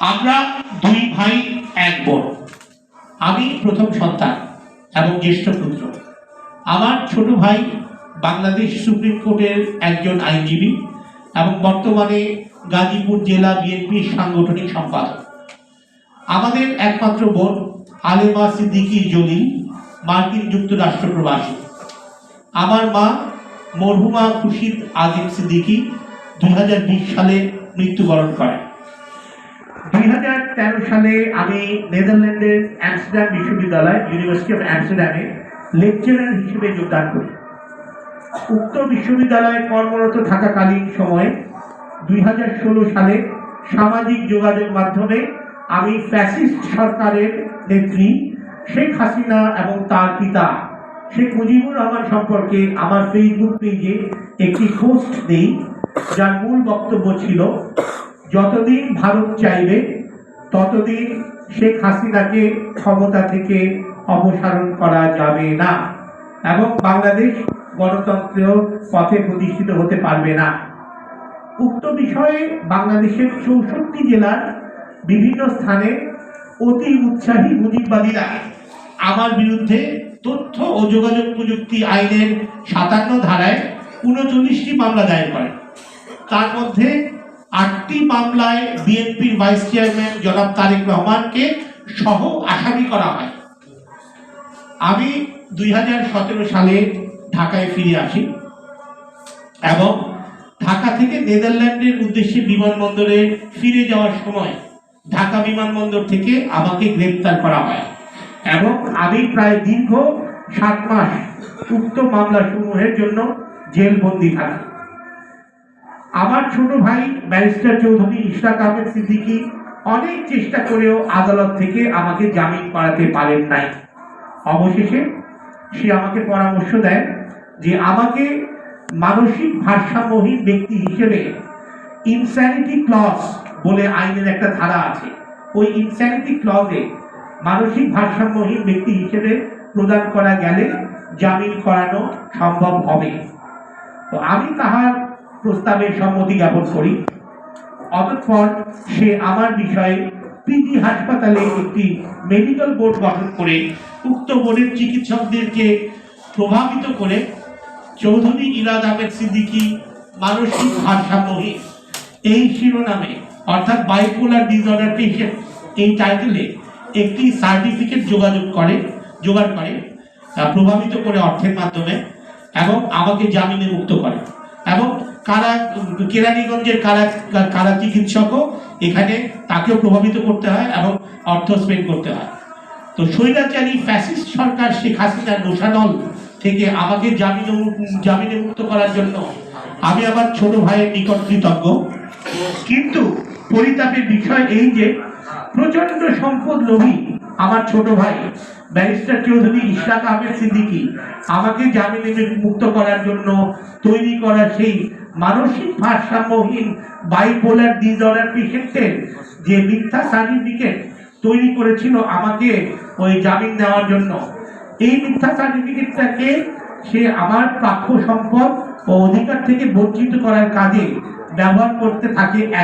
আমরা দুই ভাই, এক বোন। আমি প্রথম সন্তান এবং জ্যেষ্ঠ পুত্র। আমার ছোট ভাই বাংলাদেশ সুপ্রিম কোর্টের একজন আইনজীবী এবং বর্তমানে গাজীপুর জেলা বিএনপির সাংগঠনিক সম্পাদক। আমাদের একমাত্র বোন আলেমা সিদ্দিকী জলিল, মার্কিন যুক্তরাষ্ট্র প্রবাসী। আমার মা মরহুমা খুশিদ আজিম সিদ্দিকী দু সালে মৃত্যুবরণ করেন। দুই সালে আমি নেদারল্যান্ডের অ্যামস্টারডাম বিশ্ববিদ্যালয় ইউনিভার্সিটি অফ অ্যামস্টারডামে লেকচারার হিসেবে যোগদান করি। উক্ত বিশ্ববিদ্যালয়ে কর্মরত থাকাকালীন সময়ে দুই হাজার ষোলো সালে সামাজিক যোগাযোগ মাধ্যমে আমি ফ্যাসিস্ট সরকারের নেত্রী শেখ হাসিনা এবং তার পিতা শেখ মুজিবুর রহমান সম্পর্কে আমার ফেসবুক পেজে একটি পোস্ট দিই যার মূল বক্তব্য ছিল যতদিন ভারত চাইবে, ততদিন শেখ হাসিনাকে ক্ষমতা থেকে অপসারণ করা যাবে না এবং বাংলাদেশ গণতন্ত্র পথে প্রতিষ্ঠিত হতে পারবে না। উক্ত বিষয়ে বাংলাদেশের চৌষট্টি জেলার বিভিন্ন স্থানে অতি উৎসাহী মুজিববাদীরা আমার বিরুদ্ধে তথ্য ও যোগাযোগ প্রযুক্তি আইনের সাতান্ন ধারায় উনচল্লিশটি মামলা দায়ের করে। তার মধ্যে আটটি মামলায় বিএনপির ভাইস চেয়ারম্যান জনাব তারেক রহমানকে সহ আসামি করা হয়। আমি দুই হাজার সতেরো সালে ঢাকায় ফিরে আসি এবং ঢাকা থেকে নেদারল্যান্ডের উদ্দেশ্যে বিমানবন্দরে ফিরে যাওয়ার সময় ঢাকা বিমানবন্দর থেকে আমাকে গ্রেপ্তার করা হয় এবং আমি প্রায় দীর্ঘ সাত মাস উক্ত মামলা সমূহের জন্য জেলবন্দি থাকি। আমার ছোট ভাই ব্যারিস্টার চৌধুরী ইশরাক আহমেদ সিদ্দিকী অনেক চেষ্টা করেও আদালত থেকে আমাকে জামিন করাতে পারেন নাই। অবশেষে সে আমাকে পরামর্শ দেয় যে আমাকে মানসিক ভারসাম্যহীন ব্যক্তি হিসেবে ইনস্যানিটি ক্লজ বলে আইনের একটা ধারা আছে। ওই ইনস্যানিটি ক্লজে মানসিক ভারসাম্যহীন ব্যক্তি হিসেবে প্রদান করা গেলে জামিন করানো সম্ভব হবে। তো আমি তাহার প্রস্তাবে সম্মতি জ্ঞাপন করি। অতঃপর সে আমার বিষয়ে পিজি হাসপাতালে একটি মেডিকেল বোর্ড গঠন করে উক্ত বোর্ডের চিকিৎসকদেরকে প্রভাবিত করে চৌধুরী ইরাদ আহমেদ সিদ্দিকি মানসিক ভারসাম্যহীন। এই শিরোনামে, অর্থাৎ বাইপোলার ডিসঅর্ডার পেশেন্ট এই টাইটেলে একটি সার্টিফিকেট যোগাযোগ করে জোগাড় করে প্রভাবিত করে অর্থের মাধ্যমে এবং আমাকে জামিনে মুক্ত করে। এবং কারা, কেরানীগঞ্জের কারা কারা চিকিৎসকও এখানে তাকেও প্রভাবিত করতে হয় এবং অর্থ স্পেন্ড করতে হয়। তো স্বৈরাচারী ফ্যাসিস্ট সরকার শেখ হাসিনার নোশানল থেকে আমাকে জামিনে জামিনে মুক্ত করার জন্য আমি আমার ছোট ভাইয়ের নিকট কৃতজ্ঞ। কিন্তু পরিতাপের বিষয় এই যে প্রচণ্ড সম্পদ লোভী আমার ছোট ভাই, ব্যারিস্টার চৌধুরী ইশরাক আহমেদ সিদ্দিকী, আমাকে জামিনে মুক্ত করার জন্য তৈরি করা সেই মানসিক ভারসাম্যহীন বাইপোলার ডিসঅর্ডার পেশেন্টের যে মিথ্যা সার্টিফিকেট তৈরি করেছিল আমাকে ওই জামিন দেওয়ার জন্য, এই মিথ্যা সার্টিফিকেটটাকে সে আমার প্রাপ্য সম্পদ ও অধিকার থেকে বঞ্চিত করার কাজে ব্যবহার করতে থাকে